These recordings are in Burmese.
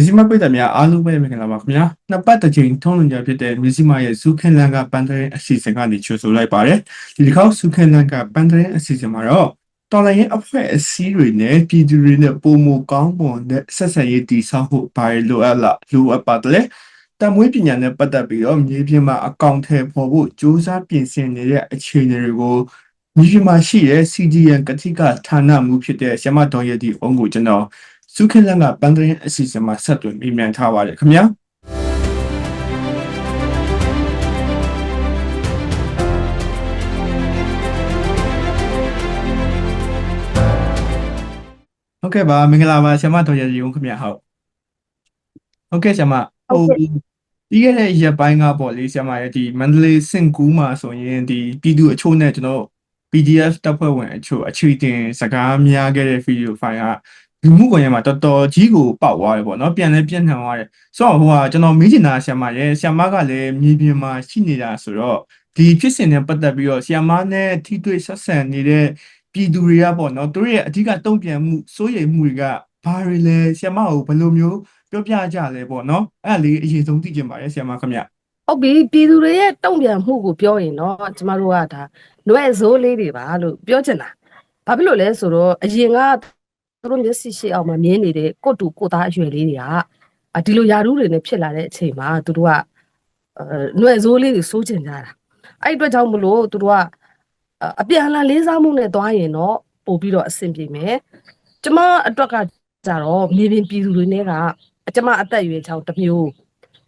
မြစီမပိတ်သက်များအားလုံးပဲမင်္ဂလာပါခင်ဗျာနှစ်ပတ်တစ်ချိန်ထုံးလွှင့်ကြဖြစ်တဲ့မြစီမရဲ့ဇူခင်လန်ကပန်တရင်အစီအစဉ်ကနေချိုဆိုလိုက်ပါတယ်ဒီတစ်ခေါက်ဇူခင်လန်ကပန်တရင်အစီအစဉ်မှာတော့တော်လိုင်းရဲ့အဖွဲ့အစည်းတွေနဲ့ပြည်သူတွေနဲ့ပုံမကောင်းပုံနဲ့ဆက်ဆက်ရေးတည်ဆောက်ဖို့ဘာလို့အပ်လားလိုအပ်ပါတယ်တမွေးပညာနဲ့ပတ်သက်ပြီးတော့မြေပြင်မှာအကောင့်ထဲပေါ်ဖို့စ조사ပြင်ဆင်နေတဲ့အခြေအနေတွေကိုမြေပြင်မှာရှိတဲ့ CDN ကတိကဌာနမှုဖြစ်တဲ့ဆ iam တော်ရဲ့ဒီအုံးကိုကျွန်တော် စုခင်လန်ကပန်းတရင်အစီအစဉ်မှာဆက်သွယ်မိမြန်ထားပါတယ်ခင်ဗျာဟုတ်ကဲ့ပါမင်္ဂလာပါဆရာမတော်ရည်ုံခင်ဗျာဟုတ်ဟုတ်ကဲ့ဆရာမဟိုပြီးခဲ့တဲ့ရက်ပိုင်းကပေါ့လေဆရာမရဲ့ဒီမန္တလေးစင်ကူးမှာဆိုရင်ဒီပြည်သူအချို့နဲ့ကျွန်တော် PDF တပ်ဖွဲ့ဝင်အချို့အခြေတင်စကားများခဲ့တဲ့ဗီဒီယိုဖိုင်က လူမှုကွန်ရက်မှာတော်တော်ကြီးကိုပေါက်သွားတယ်ပေါ့နော်ပြန်လဲပြန့်နှံသွားတယ်ဆိုတော့ဟိုကကျွန်တော်မေးချင်တာဆရာမရဲ့ဆရာမကလည်းမြေပြင်မှာရှိနေတာဆိုတော့ဒီဖြစ်စဉ်နဲ့ပတ်သက်ပြီးတော့ဆရာမနဲ့ထိတွေ့ဆက်ဆံနေတဲ့ပြည်သူတွေကပေါ့နော်သူတို့ရဲ့အဓိကတုံ့ပြန်မှုစိုးရိမ်မှုတွေကဘာတွေလဲဆရာမကိုဘယ်လိုမျိုးပြောပြကြလဲပေါ့နော်အဲ့ဒါလေးအရင်ဆုံးသိချင်ပါတယ်ဆရာမခင်ဗျဟုတ်ပြီပြည်သူတွေရဲ့တုံ့ပြန်မှုကိုပြောရင်တော့ကျမတို့ကဒါຫນွဲ့စိုးလေးတွေပါလို့ပြောချင်တာဘာဖြစ်လို့လဲဆိုတော့အရင်က သူတို့မျက်စိရှိအောင်မမြင်နေတဲ့ကိုတူကိုသားအရွယ်လေးတွေကအာဒီလိုယာရုတွေနဲ့ဖြစ်လာတဲ့အချိန်မှာသူတို့ကအဲຫນွဲ့စိုးလေးတွေစိုးချင်ကြတာအဲ့ဒီအတွက်ကြောင့်မလို့သူတို့ကအပြန်အလှန်လေးစားမှုနဲ့သွားရင်တော့ပို့ပြီးတော့အဆင်ပြေမယ်ကျမအတွက်ကကြတော့မြေပြင်ပြည်သူတွေနဲ့ကကျမအသက်အရွယ်ချောင်းတစ်မျိုး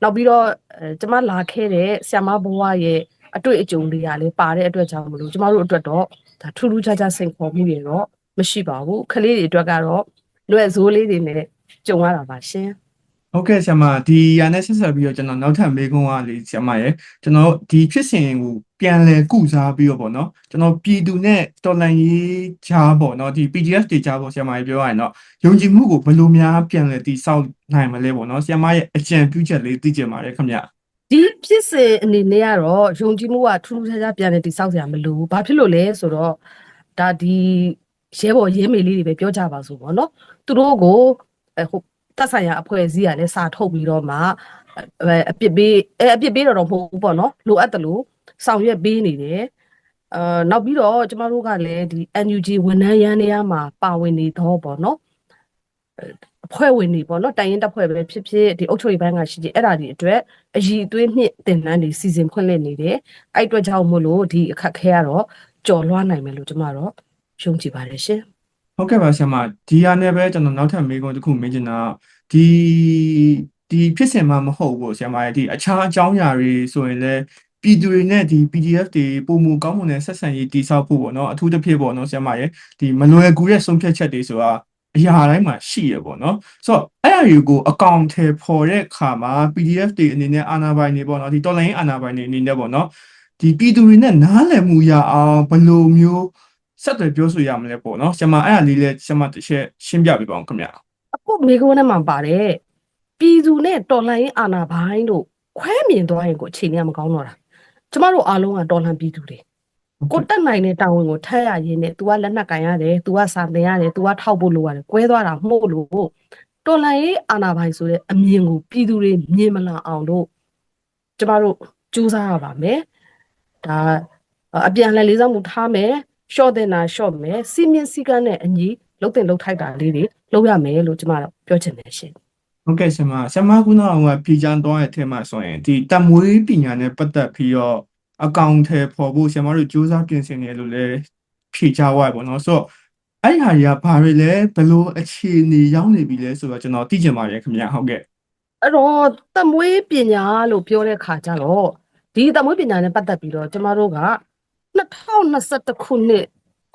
နောက်ပြီးတော့အဲကျမလာခဲ့တဲ့ဆ iam ဘဝရဲ့အတွေ့အကြုံတွေကလည်းပါတဲ့အတွက်ကြောင့်မလို့ကျမတို့အတွက်တော့ဒါထူးထူးခြားခြားစိန်ခေါ်မှုတွေတော့ မရှိပါဘူးကလေးတွေအတွက်ကတော့လွယ်ဇိုးလေးတွေနဲ့ကြုံရတာပါရှင်ဟုတ်ကဲ့ဆရာမဒီရနဲ့ဆက်ဆက်ပြီးတော့ကျွန်တော်နောက်ထပ်မေးခွန်းကလေဆရာမရဲ့ကျွန်တော်ဒီဖြစ်စဉ်ကိုပြန်လည်ကုစားပြီးတော့ပေါ့နော်ကျွန်တော်ပြည်သူနဲ့တော်လှန်ရေးကြားပေါ့နော်ဒီ PDF တွေကြားပေါ့ဆရာမကြီးပြောရရင်တော့ယုံကြည်မှုကိုဘယ်လိုများပြန်လည်တည်ဆောက်နိုင်မလဲပေါ့နော်ဆရာမရဲ့အကြံပြုချက်လေးသိချင်ပါတယ်ခင်ဗျဒီဖြစ်စဉ်အနေနဲ့ကတော့ယုံကြည်မှုကထူးထူးခြားခြားပြန်လည်တည်ဆောက်စရာမလိုဘူးဘာဖြစ်လို့လဲဆိုတော့ဒါဒီ ရဲဘော်ရဲမေလေးတွေပဲပြောကြပါစို့ပေါ့နော်သူတို့ကိုအဲဟိုတက်ဆိုင်ရာအဖွဲ့အစည်းကလည်းစာထုတ်ပြီးတော့မှအဲအပြစ်ပေးအဲအပြစ်ပေးတော့တော့မဟုတ်ဘူးပေါ့နော်လိုအပ်တယ်လို့ဆောင်ရွက်ပေးနေတယ်အာနောက်ပြီးတော့ကျမတို့ကလည်းဒီ NUG ဝန်ထမ်းရန်နေရမှာပါဝင်နေတော့ပေါ့နော်အဖွဲ့ဝင်တွေပေါ့နော်တိုင်ရင်တပ်ဖွဲ့ပဲဖြစ်ဖြစ်ဒီအုပ်ချုပ်ရေးပိုင်းကရှိတယ်အဲ့ဒါဒီအတွက်အည်အသွေးနှစ်တင်နန်းတွေစီစဉ်ဖွင့်လှစ်နေတယ်အဲ့အတွက်ကြောင့်မို့လို့ဒီအခက်ခဲကတော့ကြော်လွှားနိုင်မယ်လို့ကျမတော့ ယုံကြည်ပါတယ်ရှင်ဟုတ်ကဲ့ပါဆရာမဒီဟာနဲ့ပဲကျွန်တော်နောက်ထပ်မေးခွန်းတစ်ခုမေးချင်တာဒီဒီဖြစ်စဉ်မှမဟုတ်ဘူးဆရာမရဲ့ဒီအခြားအကြောင်းအရာတွေဆိုရင်လည်းပြည်သူတွေနဲ့ဒီ PDF တွေပုံမူကောင်းမှုနဲ့ဆက်ဆံရေးတည်ဆောက်ဖို့ပေါ့နော်အထူးသဖြင့်ပေါ့နော်ဆရာမရဲ့ဒီမလွယ်ကူတဲ့ဆုံးဖြတ်ချက်တွေဆိုတာအရာတိုင်းမှာရှိရပေါ့နော်ဆိုတော့အဲ့အရာကိုအကောင့်ထဲပေါ်တဲ့အခါမှာ PDF တွေအနေနဲ့အာဏာပိုင်တွေပေါ့နော်ဒီတော်လိုင်းအာဏာပိုင်တွေအနေနဲ့ပေါ့နော်ဒီပြည်သူတွေနဲ့နားလည်မှုရအောင်ဘယ်လိုမျိုး ဆက်သွယ်ပြောဆိုရမလဲပေါ့နော်ဆရာမအဲ့ဒါလေးလည်းဆရာမတစ်ချက်ရှင်းပြပေးပါအောင်ခင်ဗျာ အခုမိကုန်းထဲမှာပါတယ်ပြည်သူနဲ့တော်လှန်ရေးအာဏာပိုင်တို့ခွဲမြင်သွားရင်ကိုအခြေအနေကမကောင်းတော့တာကျမတို့အားလုံးကတော်လှန်ပြည်သူတွေကိုတက်နိုင်တဲ့တာဝန်ကိုထမ်းရရင်းနဲ့ तू ကလက်နက်ကင်ရတယ် तू ကစာသင်ရတယ် तू ကထောက်ဖို့လိုရတယ်ကွဲသွားတာမှု့လို့တော်လှန်ရေးအာဏာပိုင်ဆိုတဲ့အမြင်ကိုပြည်သူတွေမြင်မလာအောင်လို့ကျမတို့ကြိုးစားရပါမယ်ဒါအပြန်အလှန်လေးစားမှုထားမယ် short တင်တာ short မယ်စီမင်းစီကန်းနဲ့အညီလုတ်တင်လုတ်ထိုက်တာလေးတွေလုပ်ရမယ်လို့ကျမတို့ပြောချင်တယ်ရှင်ဟုတ်ကဲ့ဆရာမဆရာမကုနာအောင်ကဖြေချမ်းသွားတဲ့အထက်မှာဆိုရင်ဒီတမွေးပညာနဲ့ပတ်သက်ပြီးတော့အကောင့်ထဲပေါ်ဖို့ဆရာမတို့စူးစမ်းပြင်ဆင်နေလို့လည်းဖြေချသွားရပေါ့နော်ဆိုတော့အဲ့ဟာကြီးကဘာတွေလဲဘယ်လိုအခြေအနေရောက်နေပြီလဲဆိုတော့ကျွန်တော်သိချင်ပါတယ်ခင်ဗျာဟုတ်ကဲ့အဲ့တော့တမွေးပညာလို့ပြောတဲ့ခါကျတော့ဒီတမွေးပညာနဲ့ပတ်သက်ပြီးတော့ကျမတို့က 2021ခုနှစ်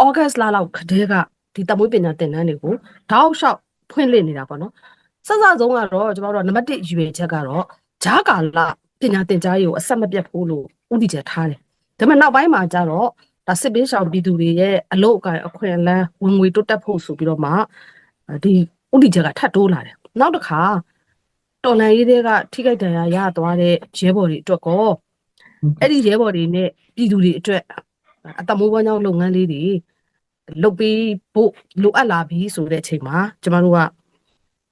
ဩဂတ်လလောက်ခတည်းကဒီတမွေးပညာသင်တန်းတွေကိုတောက်လျှောက်ဖွင့်လှစ်နေတာပေါ့နော်စစဆုံးကတော့ကျမတို့ကနံပါတ်1ရွေချက်ကတော့ဂျားကာလပညာသင်ကြားရေးကိုအဆက်မပြတ်ဖို့လို့ဥတီချက်ထားတယ်ဒါပေမဲ့နောက်ပိုင်းမှာကျတော့ဒါစစ်ပေးဆောင်ပြည်သူတွေရဲ့အလို့အကင်အခွင့်အလမ်းဝင်ငွေတိုးတက်ဖို့ဆိုပြီးတော့မှဒီဥတီချက်ကထပ်တိုးလာတယ်နောက်တစ်ခါတော်လန်ရေးတွေကထိခိုက်ဒဏ်ရာရသွားတဲ့ရဲဘော်တွေအတွက်ကောအဲ့ဒီရဲဘော်တွေနဲ့ပြည်သူတွေအတွက် အတမိုးဝမ်းကြောင်းလုပ်ငန်းလေးတွေလုပ်ပေးဖို့လိုအပ်လာပြီဆိုတဲ့အချိန်မှာကျမတို့က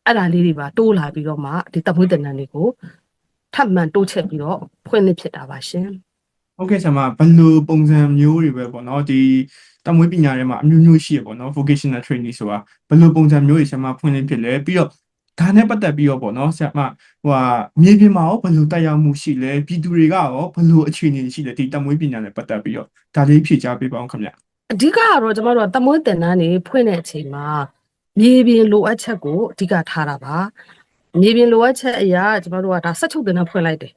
အဲ့ဒါလေးတွေပါတိုးလာပြီးတော့မှဒီတမွေးတန်တန်းတွေကိုထပ်မံတိုးချက်ပြီးတော့ဖွင့်လှစ်ဖြစ်တာပါရှင်ဟုတ်ကဲ့ဆရာမဘယ်လိုပုံစံမျိုးတွေပဲပေါ့နော်ဒီတမွေးပညာထဲမှာအမျိုးမျိုးရှိရပေါ့နော် vocational training ဆိုတာဘယ်လိုပုံစံမျိုးတွေဆရာမဖွင့်လှစ်ဖြစ်လဲပြီးတော့ ဒါနဲ့ပတ်သက်ပြီးတော့ပေါ့နော်ဆရာမဟိုဟာမြေပြင်မှာရောဘယ်လိုတက်ရောက်မှုရှိလဲပြည်သူတွေကရောဘယ်လိုအခြေအနေရှိလဲဒီတမွေးပညာနဲ့ပတ်သက်ပြီးတော့ဒါလေးဖြေကြားပေးပါအောင်ခင်ဗျအဓိကကတော့ကျမတို့ကတမွေးတင်တန်းနေဖွင့်တဲ့အချိန်မှာမြေပြင်လိုအပ်ချက်ကိုအဓိကထားတာပါမြေပြင်လိုအပ်ချက်အရာကျမတို့ကဒါဆက်ချုပ်တင်တန်းဖွင့်လိုက်တယ်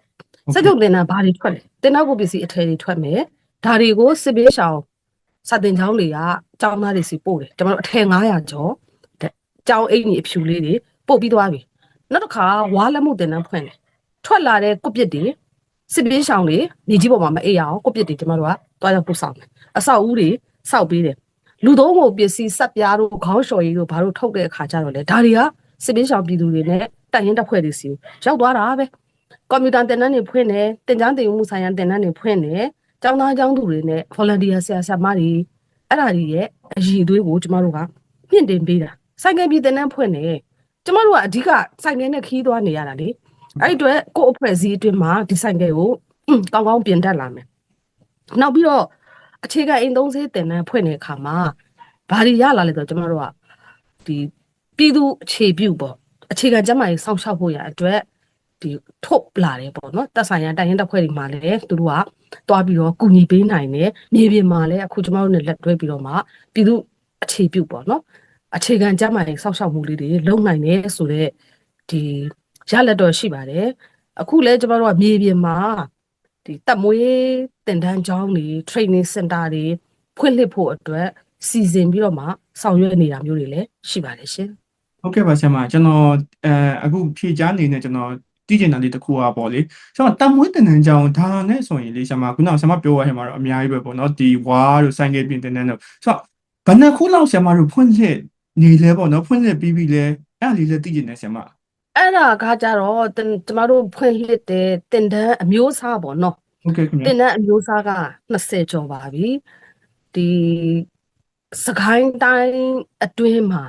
ဆက်ချုပ်တင်တန်းဘာတွေထွက်လဲတင်နောက်ကိုပစ္စည်းအထည်တွေထွက်မယ်ဒါတွေကိုစစ်ပေးရှောင်စတင်ချောင်းတွေကကျောင်းသားတွေစီပို့တယ်ကျမတို့အထည်900ကျော်တဲ့ကျောင်းအိမ်ကြီးအဖြူလေးတွေ ပို့ပြီးသွားပြီနောက်တစ်ခါဝါလက်မှုတင်တန်းဖွင့်တယ်ထွက်လာတဲ့ကုပစ်တွေစစ်ပေးရှောင်တွေမြေကြီးပေါ်မှာမအေးရအောင်ကုပစ်တွေကျမတို့ကတွားရောက်ပို့ဆောင်တယ်အဆောက်အဦတွေစောက်ပေးတယ်လူသုံးဖို့ပစ္စည်းဆက်ပြားတို့ခေါင်းလျှော်ရည်တို့ဘာလို့ထုတ်တဲ့အခါကျတော့လေဒါတွေကစစ်ပေးရှောင်ပြည်သူတွေနဲ့တိုင်ရင်တက်ဖွဲ့တွေစီကိုရောက်သွားတာပဲကွန်ပျူတာတင်တန်းတွေဖွင့်တယ်တင်ကြားတင်ယူမှုဆိုင်ရာတင်တန်းတွေဖွင့်တယ်ကျောင်းသားကျောင်းသူတွေနဲ့ volunteer ဆရာဆရာမတွေအဲ့ဒါတွေရဲ့အရည်အသွေးကိုကျမတို့ကမြင့်တင်ပေးတာဆိုင်ကယ်ပြည်တင်တန်းဖွင့်တယ် ကျမတို့ကအဓိကဆိုင်ကယ်နဲ့ခီးသွားနေရတာလေအဲ့ဒီအတွက်ကိုယ့်အဖွဲ့အစည်းအတွင်းမှာဒီဆိုင်ကယ်ကိုကောင်းကောင်းပြင်တတ်လာမယ်နောက်ပြီးတော့အခြေခံအိမ်သုံးစေးတင်တန်းဖွင့်တဲ့အခါမှာဘာတွေရလာလဲဆိုတော့ကျမတို့ကဒီပြည်သူအခြေပြုပေါ့အခြေခံကျန်းမာရေးစောင့်ရှောက်ဖို့ရအတွက်ဒီထုတ်လာတယ်ပေါ့နော်တက်ဆိုင်ရတိုင်ရင်တက်ဖွဲ့တွေမှာလည်းသူတို့ကတွားပြီးတော့ကူညီပေးနိုင်တယ်မြေပြင်မှာလည်းအခုကျမတို့နဲ့လက်တွဲပြီးတော့မှပြည်သူအခြေပြုပေါ့နော် အခြေခံကျန်းမာရေးစောင့်ရှောက်မှုလေးတွေလုပ်နိုင်တယ်ဆိုတော့ဒီရလက်တော့ရှိပါတယ်အခုလည်းကျမတို့ကမြေပြင်မှာဒီတက်မွေးတင်တန်းကျောင်းတွေ training center တွေဖွင့်လှစ်ဖို့အတွက်စီစဉ်ပြီးတော့မှဆောင်ရွက်နေတာမျိုးတွေလည်းရှိပါတယ်ရှင်ဟုတ်ကဲ့ပါဆရာမကျွန်တော်အဲအခုဖြေကြားနေနဲ့ကျွန်တော်တည်ကျင်တာလေးတစ်ခုอ่ะပေါ့လေကျွန်တော်တမွေးတင်တန်းကြောင်းဒါနဲ့ဆိုရင်လေဆရာမခုနကဆရာမပြောရဟဲ့မှာတော့အများကြီးပဲပေါ့နော်ဒီဝါတို့ဆိုင်ကယ်ပြင်တင်တန်းတို့ဆိုတော့ဘယ်နှခုလောက်ဆရာမတို့ဖွင့်လှစ် နေလဲပေါ့နော်ဖွင့်လှစ်ပြီးပြီလဲအဲ့ဒါလေးလည်းတည်ကျင်တယ်ဆရာမအဲ့ဒါကကြတော့တင်ကျမတို့ဖွင့်လှစ်တဲ့တင်တန်းအမျိုးအစားပေါ့နော်ဟုတ်ကဲ့ခင်တဗျာင်တန်းအမျိုးအစားက20ကျော်ပါပြီဒီစကိုင်းတိုင်းအတွင်းမှာ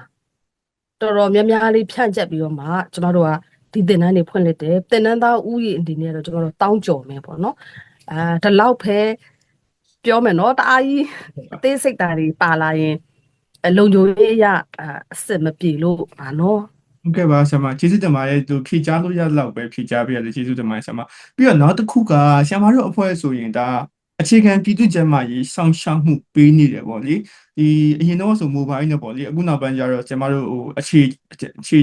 တော်တော်များများလေးဖြန့်ကျက်ပြီးတော့မှကျမတို့ကဒီတင်တန်းတွေဖွင့်လှစ်တယ်တင်တန်းသားဥယျာဉ်အနေနဲ့တော့ကျမတို့တောင်းကြော်မယ်ပေါ့နော်အာဒီလောက်ပဲပြောမယ်နော်တအားကြီးအသေးစိတ်တာတွေပါလာရင်အ လုံခြုံရေးအရအာအစ်စ်မပြေလို့ပါနော်ဟုတ်ကဲ့ပါဆရာမကျေးဇူးတင်ပါတယ်သူဖြေကြားလို့ရလောက်ပဲဖြေကြားပေးရတယ်ကျေးဇူးတင်ပါတယ်ဆရာမပြီးတော့နောက်တစ်ခုကဆရာမတို့အဖွဲ့ဆိုရင်ဒါအခြေခံပြည်သူ့ကျန်းမာရေးစောင့်ရှောက်မှုပေးနေတယ်ပေါ့လေဒီအရင်တော့ဆို mobile နဲ့ပေါ့လေအခုနောက်ပိုင်းကျတော့ဆရာမတို့ဟိုအခြေအခြေ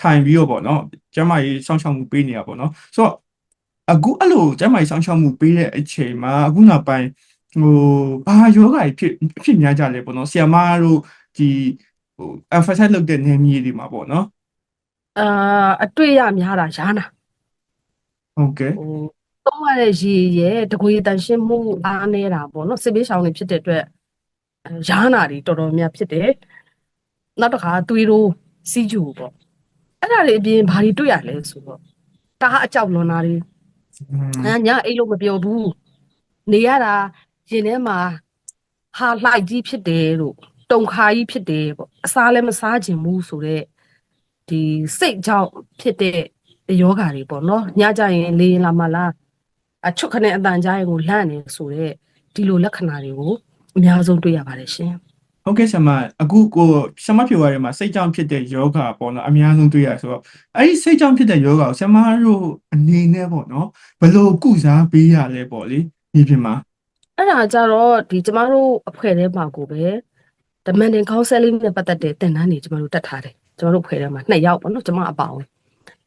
ထိုင်ပြီးတော့ပေါ့နော်ကျန်းမာရေးစောင့်ရှောက်မှုပေးနေတာပေါ့နော်ဆိုတော့အခုအဲ့လိုကျန်းမာရေးစောင့်ရှောက်မှုပေးတဲ့အချိန်မှာအခုနောက်ပိုင်း ဟိုဘာယောဂါကြီးဖြစ်ဖြစ်များကြလဲပေါ့နော်ဆရာမတို့ဒီဟို emphasize လုပ်တဲ့နေမြေတွေမှာပေါ့နော်အာအတွေ့ရများတာရားနာဟုတ်ကဲ့ဟိုသုံးရတဲ့ရေရဲ့တကွေတန်ရှင်းမှုအားနေတာပေါ့နော်စစ်ပေးရှောင်းတွေဖြစ်တဲ့အတွက်အဲရားနာတွေတော်တော်များဖြစ်တယ်နောက်တစ်ခါသွေးတို့စီးကျူပေါ့အဲ့ဒါတွေအပြင်ဘာတွေတွေ့ရလဲဆိုတော့တအားအကြောက်လွန်တာတွေอืมအဲညအိတ်လို့မပြောဘူးနေရတာ ရင်ထဲမှာဟာလှိုက်ကြီးဖြစ်တယ်လို့တုံခါကြီးဖြစ်တယ်ပေါ့အစားလည်းမစားချင်ဘူးဆိုတော့ဒီစိတ်ကြောင့်ဖြစ်တဲ့ယောဂါတွေပေါ့နော်ညကြရင်လေရင်လာမလားအချွတ်ခနဲ့အတန်ကြားရင်ကိုလန့်နေဆိုတော့ဒီလိုလက္ခဏာတွေကိုအများဆုံးတွေ့ရပါတယ်ရှင်ဟုတ်ကဲ့ဆရာမအခုကိုဆရာမဖြေသွားတယ်မှာစိတ်ကြောင့်ဖြစ်တဲ့ယောဂပေါ့နော်အများဆုံးတွေ့ရဆိုတော့အဲ့ဒီစိတ်ကြောင့်ဖြစ်တဲ့ယောဂကိုဆရာမတို့အနေနဲ့ပေါ့နော်ဘယ်လိုကုစားပေးရလဲပေါ့လေဒီပြင်မှာ အဲ့ဒါကြတော့ဒီကျမတို့အဖွဲ့ထဲမှာကိုပဲ demanding counseling နဲ့ပတ်သက်တဲ့သင်တန်းတွေကျမတို့တက်ထားတယ်ကျမတို့အဖွဲ့ထဲမှာနှစ်ယောက်ပေါ့နော်ကျမအပါဝင်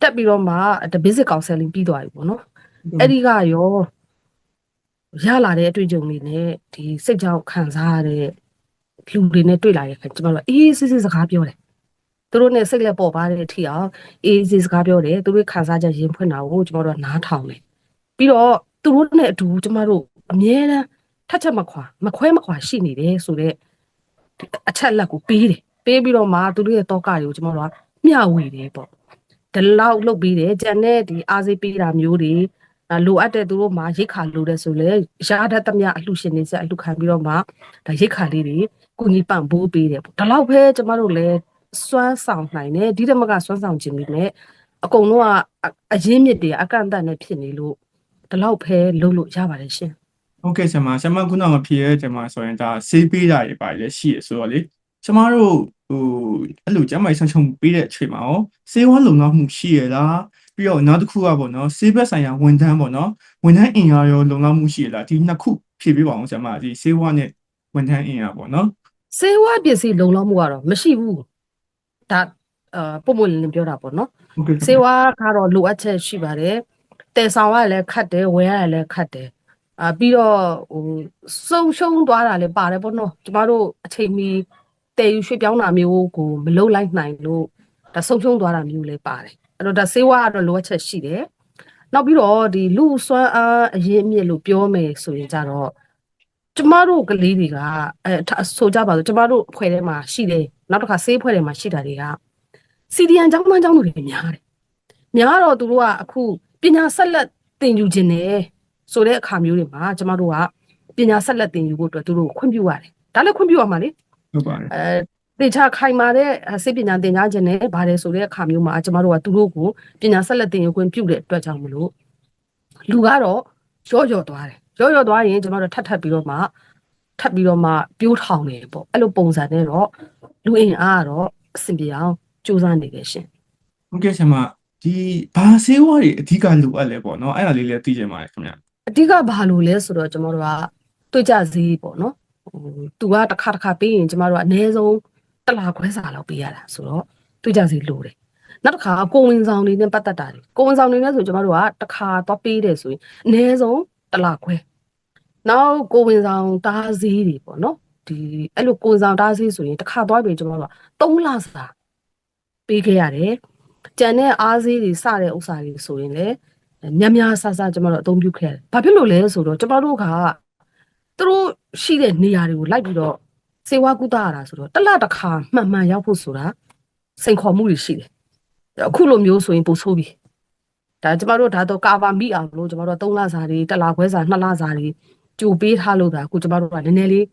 တက်ပြီးတော့မှ the basic counseling ပြီးသွားပြီပေါ့နော်အဲ့ဒီကရောရလာတဲ့အတွေ့အကြုံတွေနဲ့ဒီစိတ်ကြောင့်ခံစားရတဲ့လူတွေနဲ့တွေ့လာတဲ့အခါကျမတို့အေးစစ်စစ်စကားပြောတယ်သူတို့နဲ့စိတ်လက်ပေါ်ပါတဲ့အထိအောင်အေးစစ်စကားပြောတယ်သူတို့ခံစားချက်ရင်ဖွင့်တာကိုကျမတို့ကနားထောင်တယ်ပြီးတော့သူတို့နဲ့အတူကျမတို့အမြဲတမ်း ထက်ချက်မခွာမခွဲမခွာရှိနေတယ်ဆိုတော့အချက်လက်ကိုပေးတယ်ပေးပြီးတော့မှသူတို့ရဲ့တောကတွေကိုကျမတို့ကမျှဝေတယ်ပေါ့ဒီလောက်လုပ်ပြီးတယ်ကြံတဲ့ဒီအားစိတ်ပေးတာမျိုးတွေအဲလိုအပ်တဲ့သူတို့မှာရိတ်ခါလိုတဲ့ဆိုလေရာဓာတ်သမျှအလှရှင်နေစအလှခံပြီးတော့မှဒါရိတ်ခါလေးတွေကုညီပံ့ပိုးပေးတယ်ပေါ့ဒီလောက်ပဲကျမတို့လည်းစွမ်းဆောင်နိုင်တယ်ဒီတမကစွမ်းဆောင်ခြင်းပြီးနဲ့အကုန်လုံးကအအရင်းမြစ်တွေအကန့်အသတ်နဲ့ဖြစ်နေလို့ဒီလောက်ဖဲလုပ်လို့ရပါတယ်ရှင် ဟုတ်ကဲ့ဆရာမဆရာမခုနကဖြေရဲတယ်မှာဆိုရင်ဒါဆေးပေးတာတွေပါလေရှိရဆိုတော့လေကျမတို့ဟိုအဲ့လိုကျမကြီးဆောင်ချုံပေးတဲ့အချိန်မှာရောဆေးဝါးလုံလောက်မှုရှိရလားပြီးတော့နောက်တစ်ခုကပေါ့နော်ဆေးဘက်ဆိုင်ရာဝန်ထမ်းပေါ့နော်ဝန်ထမ်းအင်အားရောလုံလောက်မှုရှိရလားဒီနှစ်ခုဖြေပေးပါအောင်ဆရာမဒီဆေးဝါးနဲ့ဝန်ထမ်းအင်အားပေါ့နော်စေဝါပစ္စည်းလုံလောက်မှုကတော့မရှိဘူးဒါအာပုံမှန်လင်းပြောတာပေါ့နော်ဟုတ်ကဲ့စေဝါကတော့လိုအပ်ချက်ရှိပါတယ်တယ်ဆောင်ကလည်းခတ်တယ်ဝယ်ရလည်းခတ်တယ် အာပြီးတော့ဟိုစုံရှုံသွားတာလည်းပါတယ်ပေါ့နော်ကျမတို့အချိန်မီတယ်ယူရွှေ့ပြောင်းတာမျိုးကိုမလုံလိုက်နိုင်လို့ဒါဆုံးရှုံးသွားတာမျိုးလည်းပါတယ်အဲ့တော့ဒါစေဝါကတော့လိုအပ်ချက်ရှိတယ်နောက်ပြီးတော့ဒီလူစွမ်းအားအရင်အမြစ်လို့ပြောမယ်ဆိုရင်ကြတော့ကျမတို့ကလေးတွေကအဲထဆိုကြပါစို့ကျမတို့အဖွဲ့ထဲမှာရှိတယ်နောက်တစ်ခါဆေးအဖွဲ့ထဲမှာရှိတာတွေကစီဒီအန်ကျောင်းသားကျောင်းသူတွေများတယ်များတော့သူတို့ကအခုပညာဆက်လက်သင်ယူခြင်းနဲ့ ဆိုတဲ့အခါမျိုးတွေမှာကျမတို့ကပညာဆက်လက်သင်ယူဖို့အတွက်သူတို့ကိုခွင့်ပြုရတယ်ဒါလည်းခွင့်ပြုရမှာလေဟုတ်ပါတယ်အဲတေချာခိုင်မာတဲ့အဲစိတ်ပညာသင်ကြားခြင်းနဲ့ဗါတယ်ဆိုတဲ့အခါမျိုးမှာကျမတို့ကသူတို့ကိုပညာဆက်လက်သင်ယူခွင့်ပြုတဲ့အတွက်ကြောင့်မလို့လူကတော့ရော့ရော့သွားတယ်ရော့ရော့သွားရင်ကျမတို့ထပ်ထပ်ပြီးတော့မှထပ်ပြီးတော့မှပြိုးထောင်နေပေါ့အဲ့လိုပုံစံနဲ့တော့လူအင်အားကတော့အဆင်ပြေအောင်စူးစမ်းနေတယ်ရှင်ဟုတ်ကဲ့ဆရာမဒီဘာဆေးဝါးတွေအဓိကလိုအပ်လဲပေါ့နော်အဲ့ဒါလေးလည်းသိချင်ပါတယ်ခင်ဗျာ အဓိကဘာလို့လဲဆိုတော့ကျမတို့ကတွေ့ကြစည်းပေါ့နော်ဟိုသူကတစ်ခါတစ်ခါပေးရင်ကျမတို့ကအနည်းဆုံးတစ်လားခွဲစာလောက်ပေးရတာဆိုတော့တွေ့ကြစည်းလိုတယ်နောက်တစ်ခါကိုယ်ဝင်ဆောင်တွေနဲ့ပတ်သက်တာတွေကိုယ်ဝင်ဆောင်တွေနဲ့ဆိုကျမတို့ကတစ်ခါသွားပေးတယ်ဆိုရင်အနည်းဆုံးတစ်လားခွဲနောက်ကိုယ်ဝင်ဆောင်တားစည်းတွေပေါ့နော်ဒီအဲ့လိုကိုယ်ဝင်ဆောင်တားစည်းဆိုရင်တစ်ခါသွားပြီကျမတို့က3လစာပေးခဲ့ရတယ်ကြံတဲ့အားစည်းတွေစတဲ့ဥစ္စာတွေဆိုရင်လည်း များများဆဆကျမတို့အသုံးပြုခဲ့တယ်။ဘာဖြစ်လို့လဲဆိုတော့ကျမတို့ကသူတို့ရှိတဲ့နေရာတွေကိုလိုက်ပြီးတော့စေဝါကုသရတာဆိုတော့တစ်လတစ်ခါမှန်မှန်ရောက်ဖို့ဆိုတာစိန်ခေါ်မှုတွေရှိတယ်။အခုလိုမျိုးဆိုရင်ပိုဆိုးပြီ။ဒါကျမတို့ဒါတော့ကာဗာမိအောင်လို့ကျမတို့3လစာတွေတစ်လခွဲစာ2လစာတွေကြိုပေးထားလို့ဒါအခုကျမတို့ကနည်းနည်းလေး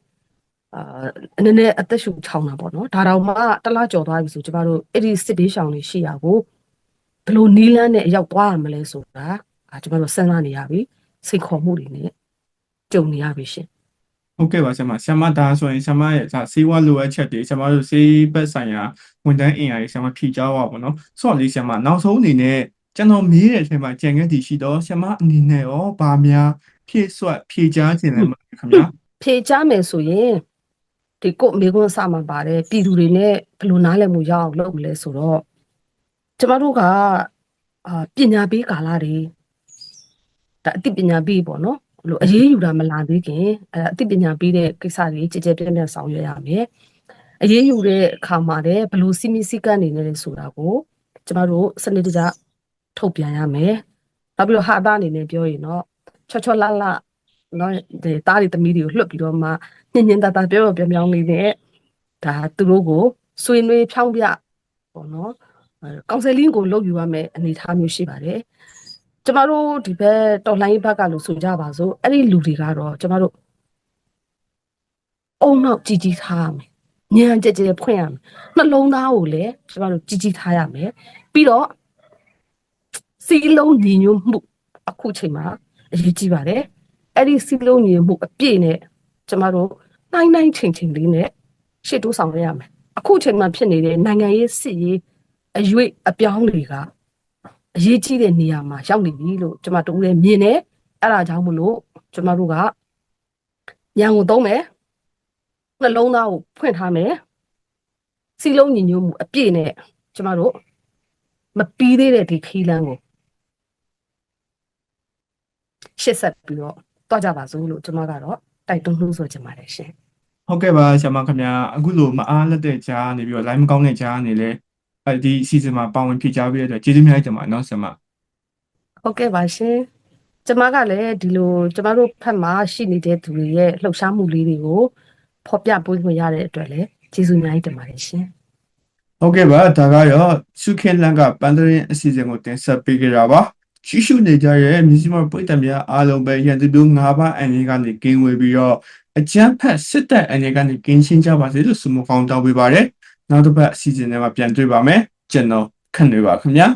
အာနည်းနည်းအသက်ရှူချောင်းတာပေါ့နော်။ဒါတော့မှတစ်လကြော်သွားပြီဆိုကျမတို့အဲ့ဒီစစ်ဘေးရှောင်တွေရှိရကို ဘယ်လိုနီးလန်းနဲ့အရောက်သွားရမလဲဆိုတာအာကျွန်တော်တို့စဉ်းစားနေရပြီစိတ်ခေါ်မှုတွေနဲ့ကြုံနေရပြီရှင်ဟုတ်ကဲ့ပါဆရာမဆရာမဒါဆိုရင်ဆရာမရဲ့ဒါဆေးဝါးလိုအပ်ချက်တွေဆရာမတို့ဆေးဘက်ဆိုင်ရာဝန်ထမ်းအင်အားတွေဆရာမဖြည့်ကြပါပေါ့နော်ဆိုတော့လေဆရာမနောက်ဆုံးအနေနဲ့ကျွန်တော်မေးတဲ့အချိန်မှာကြံခဲ့တည်ရှိတော့ဆရာမအနေနဲ့ရောဗာများဖြည့်ဆွတ်ဖြည့်ကြားခြင်းလည်းမဟုတ်ခင်ဗျာဖြေချမယ်ဆိုရင်ဒီကိုမေကွန်းစမှာပါတယ်ပြည်သူတွေနဲ့ဘယ်လိုနားလည်မှုရအောင်လုပ်မလဲဆိုတော့ ကျမတို့ကအာပညာပေးကာလတွေဒါအသိပညာပေးပေါ့နော်ဘလို့အရေးယူတာမလာသေးခင်အဲအသိပညာပေးတဲ့ကိစ္စတွေကြည်ကြဲပြန့်ပြန့်ဆောင်ရွက်ရမယ်အရေးယူတဲ့အခါမှာလည်းဘလို့စီမီစီကန်းနေလဲဆိုတာကိုကျမတို့စနစ်တကျထုတ်ပြန်ရမယ်နောက်ပြီးတော့ဟာသားအနေနဲ့ပြောရင်တော့ချောချောလတ်လတ်နော်ဒီတားတွေသမီးတွေကိုလွှတ်ပြီးတော့မှညင်ညင်တတပြောပြောပြောင်းလေးနဲ့ဒါသူတို့ကိုဆွေးနွေးဖြောင်းပြပေါ့နော်အဲ ကောင်ဆယ်လင်းကိုလုပ်ယူရမယ်အနေအထားမျိုးရှိပါတယ်ကျမတို့ဒီဘက်တော်လိုင်းဘက်ကလို့ဆိုကြပါစို့အဲ့ဒီလူတွေကတော့ကျမတို့အုံနောက်ကြည်ကြည်ထားရမယ်ညံကြဲကြဲဖွင့်ရမယ်နှလုံးသားကိုလည်းကျမတို့ကြည်ကြည်ထားရမယ်ပြီးတော့စီလုံးညီညွတ်မှုအခုချိန်မှာအရေးကြီးပါတယ်အဲ့ဒီစီလုံးညီညွတ်မှုအပြည့်နဲ့ကျမတို့နိုင်နိုင်ချိန်ချိန်လေးနဲ့ရှေ့တိုးဆောင်ရရမယ်အခုချိန်မှာဖြစ်နေတဲ့နိုင်ငံရေးစစ်ရေး အရွေ့အပြောင်းတွေကအရေးကြီးတဲ့နေရာမှာရောက်နေပြီလို့ကျမတို့လည်းမြင်တယ်အဲ့ဒါကြောင့်မလို့ကျမတို့ကညံကိုသုံးမယ်နှလုံးသားကိုဖွင့်ထားမယ်စီလုံးညီညွတ်မှုအပြည့်နဲ့ကျမတို့မပြီးသေးတဲ့ဒီခီးလန်းကိုရှစ်ဆက်ပြီးတော့တွားကြပါစို့လို့ကျမကတော့တိုက်တွန်းနှိုးဆော်ချင်ပါတယ်ရှင်ဟုတ်ကဲ့ပါဆရာမခင်ဗျာအခုလိုမအားလက်တဲ့ကြားနေပြီးတော့ line မကောင်းတဲ့ကြားနေလဲ အဲဒီ season မှာပါဝင်ဖြည့်ကြပေးတဲ့အတွက်ကျေးဇူးများတင်ပါတယ်နော်ဆရာမဟုတ်ကဲ့ပါရှင်ကျမကလည်းဒီလိုကျမတို့ဖက်မှာရှိနေတဲ့သူတွေရဲ့လှုပ်ရှားမှုလေးတွေကိုဖော်ပြပေးခွင့်ရတဲ့အတွက်လည်းကျေးဇူးအများကြီးတင်ပါတယ်ရှင်ဟုတ်ကဲ့ပါဒါကတော့စုခင်လန်ကပန်ဒရင်အစီအစဉ်ကိုတင်ဆက်ပေးကြတာပါရှိရှုနေကြရဲ့မြစီမပိတ်တများအားလုံးပဲရန်သူတို့၅ပါးအနေကနေကင်းဝေးပြီးတော့အကြမ်းဖက်စစ်တပ်အနေကနေကင်းရှင်းကြပါစေလို့ဆုမကောင်းတောင်းပေးပါတယ် နောက်တစ်ပတ်အစီအစဉ်ထဲမှာပြန်တွေ့ပါမယ်ကျွန်တော်ခန့်နေပါခင်ဗျာ